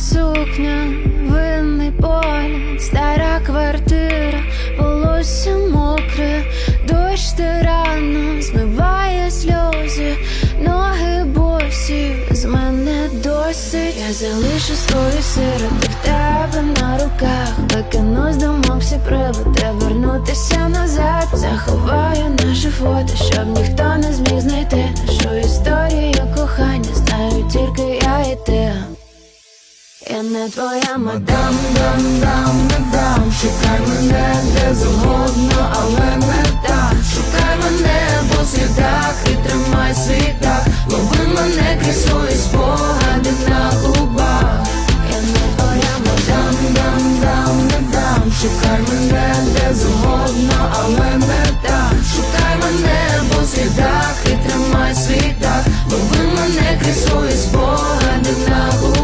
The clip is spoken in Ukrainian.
сукня, винний погляд, стара квартира, волосся мокре, дощ тирано змиває сльози, ноги босі, з мене досить. Я залишу свою сироти в тебе на руках, викину з думок всі приводи, вернутися назад, заховаю наше фото, щоб ніхто не зміг знайти нашу історію кохання, знаю тільки. Я не твоя мадам, дам, дам, мадам Шукай мене де завгодно, але не так. Шукай мене по слідах і тримай свій так Лови мене крізь свої спогади на губах. Я не твоя мадам, дам, дам, мадам Шукай мене де завгодно